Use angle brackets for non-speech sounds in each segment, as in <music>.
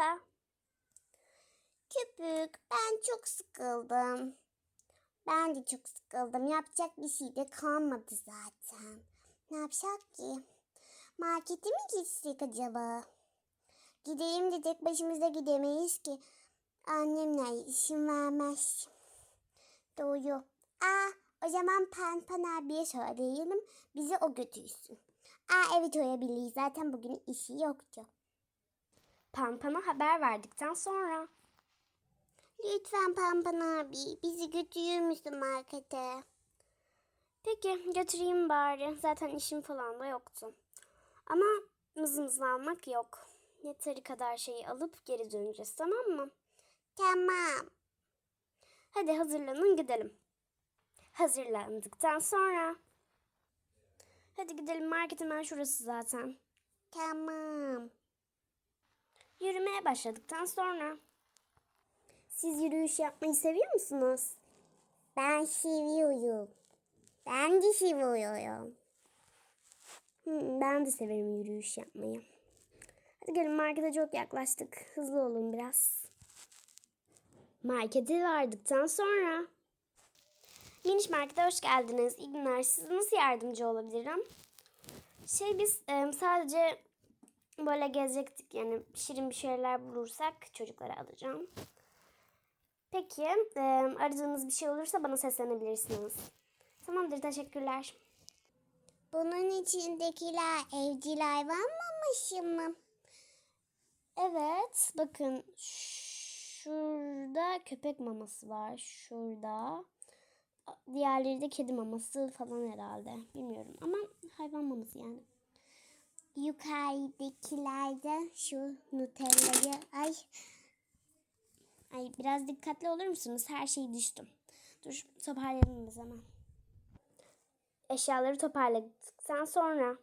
da. Köpük ben çok sıkıldım. Ben de çok sıkıldım. Yapacak bir şey de kalmadı zaten. Ne yapacak ki? Markete mi gitsek acaba? Gidelim de tek başımıza gidemeyiz ki. Annemler işin vermez. Doğru. Aa, o zaman Panpan abiye söyleyelim. Bizi o götürsün. Aa evet oyabiliriz. Zaten bugün işi yoktu. Pampan'a haber verdikten sonra Lütfen Pampan abi bizi götürür müsün markete? peki götüreyim bari. Zaten işim falan da yoktu. Ama mızmızlanmak yok. Yeteri kadar şeyi alıp geri döneceğiz tamam mı? Tamam. Hadi hazırlanın gidelim. Hazırlandıktan sonra. Hadi gidelim market hemen şurası zaten. Tamam. Yürümeye başladıktan sonra. Siz yürüyüş yapmayı seviyor musunuz? Ben seviyorum. Ben de seviyorum. Ben de severim yürüyüş yapmayı. Hadi gelin markete çok yaklaştık. Hızlı olun biraz. Markete vardıktan sonra. Miniş Market'e hoş geldiniz. İyi günler. Size nasıl yardımcı olabilirim? Şey biz sadece böyle gezecektik. Yani şirin bir şeyler bulursak çocuklara alacağım. Peki e, aradığınız bir şey olursa bana seslenebilirsiniz. Tamamdır teşekkürler. Bunun içindekiler evcil hayvan mı? Evet, bakın şurada köpek maması var. Şurada. Diğerleri de kedi maması falan herhalde. Bilmiyorum ama hayvan maması yani. Yukarıdakilerde şu Nutella'yı ay Ay biraz dikkatli olur musunuz? Her şeyi düştüm. Dur toparlayalım biz hemen. Eşyaları toparladıktan sonra.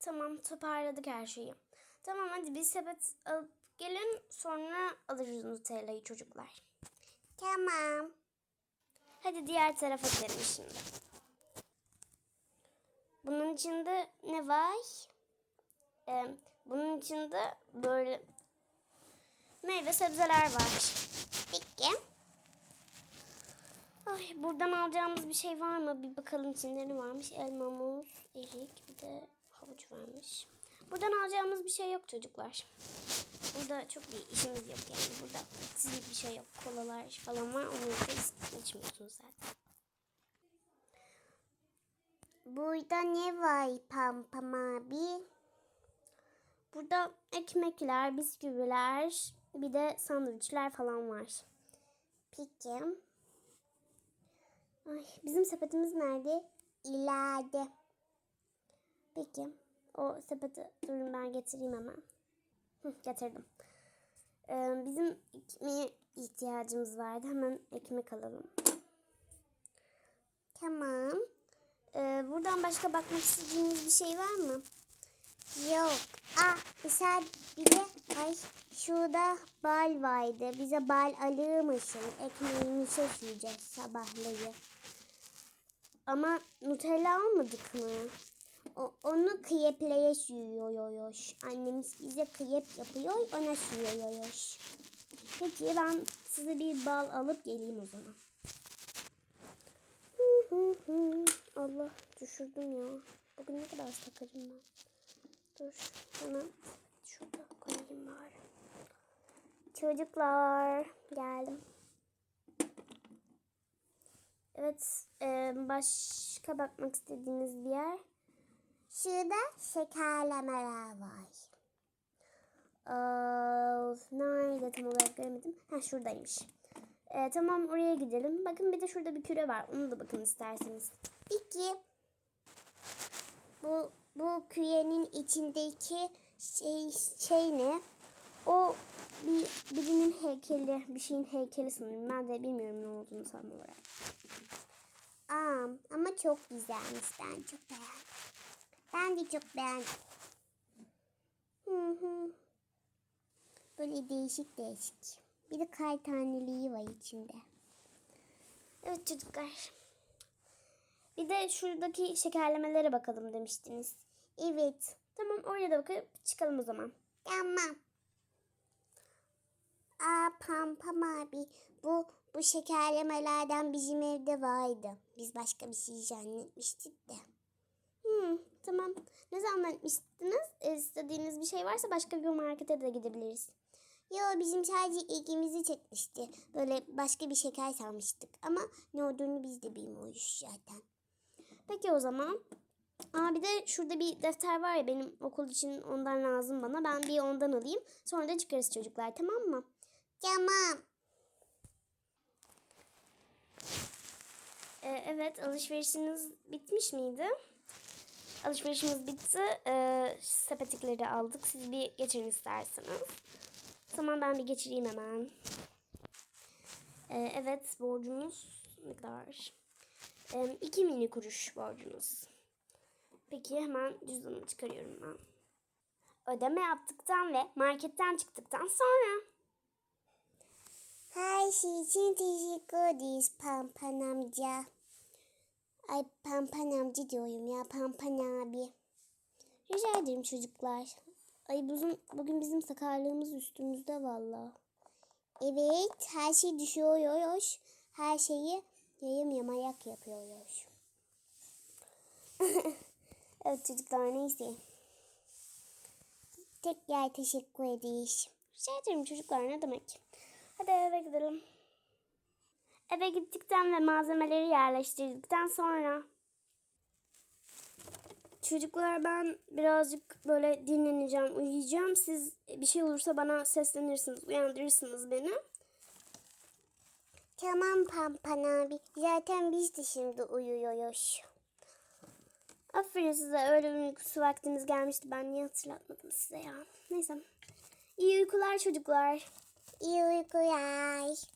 Tamam toparladık her şeyi. Tamam hadi bir sepet alıp gelin sonra alırız Nutella'yı çocuklar. tamam. Hadi diğer tarafa gidelim şimdi. Bunun içinde ne var? Ee, bunun içinde böyle meyve sebzeler var. Peki. Ay, buradan alacağımız bir şey var mı? Bir bakalım içinde ne varmış. Elma, muz, erik, bir de havuç varmış. Buradan alacağımız bir şey yok çocuklar. Burada çok bir işimiz yok yani. Burada sizlik bir şey yok. Kolalar falan var. Onları da iç- içmiyorsunuz zaten. Burada ne var Pampam abi? Burada ekmekler, bisküviler, bir de sandviçler falan var. Peki. Ay, bizim sepetimiz nerede? İleride. Peki. O sepeti durun ben getireyim hemen. Hı, getirdim. Ee, bizim ekmeğe ihtiyacımız vardı. Hemen ekmek alalım. Tamam. Ee, buradan başka bakmak istediğiniz bir şey var mı? Yok. Ah mesela bir de ay şurada bal vardı. Bize bal alır mısın? Ekmeğimizi yiyeceğiz sabahları. Ama Nutella almadık mı? O, onu kreplere sürüyoruz. Annemiz bize krep yapıyor, ona sürüyoruz. Peki ben size bir bal alıp geleyim o zaman. Allah düşürdüm ya. Bugün ne kadar sakarım ben. Dur hemen şurada koyayım bari. Çocuklar geldim. Evet e, başka bakmak istediğiniz bir yer. Şurada şekerlemeler var. Of, nerede tam olarak göremedim. Ha şuradaymış. E, tamam oraya gidelim. Bakın bir de şurada bir küre var. Onu da bakın isterseniz. Peki bu bu kürenin içindeki şey şey ne? O bir birinin heykeli, bir şeyin heykeli sanırım. Ben de bilmiyorum ne olduğunu tam olarak. Aa, ama çok güzelmiş. Ben çok beğendim. Ben de çok beğendim. Hı hı. Böyle değişik değişik. Bir de kar taneliği var içinde. Evet çocuklar. Bir de şuradaki şekerlemelere bakalım demiştiniz. Evet. Tamam oraya da bakıp çıkalım o zaman. Tamam. abi bu bu şekerlemelerden bizim evde vardı. Biz başka bir şey zannetmiştik de. Hmm, tamam. Ne zaman etmiştiniz? E, istediğiniz bir şey varsa başka bir markete de gidebiliriz. Yo bizim sadece ilgimizi çekmişti. Böyle başka bir şeker sanmıştık ama ne olduğunu biz de bilmiyoruz zaten. Peki o zaman. Aa bir de şurada bir defter var ya benim okul için ondan lazım bana. Ben bir ondan alayım. Sonra da çıkarız çocuklar tamam mı? Tamam. Ee, evet alışverişiniz bitmiş miydi? Alışverişimiz bitti. Ee, sepetikleri aldık. Siz bir geçirin isterseniz. O zaman ben bir geçireyim hemen. Ee, evet borcunuz ne kadar? Ee, iki mini kuruş borcunuz. Peki hemen cüzdanımı çıkarıyorum ben. Ödeme yaptıktan ve marketten çıktıktan sonra Her şey için teşekkür ederiz Pampan amca. Ay Pampan amca diyorum ya Pampan abi. Rica ederim çocuklar. Ay bugün, bugün bizim sakarlığımız üstümüzde valla. Evet her şey düşüyoruz. Her şeyi yayım yamayak yapıyoruz. <laughs> Evet çocuklar neyse. Tekrar teşekkür ederiz. Rica ederim çocuklar ne demek. Hadi eve gidelim. Eve gittikten ve malzemeleri yerleştirdikten sonra Çocuklar ben birazcık böyle dinleneceğim, uyuyacağım. Siz bir şey olursa bana seslenirsiniz, uyandırırsınız beni. Tamam Pampan abi. Zaten biz de şimdi uyuyoruz. Aferin size öyle bir uykusu vaktiniz gelmişti. Ben niye hatırlatmadım size ya. Neyse. İyi uykular çocuklar. İyi uykular.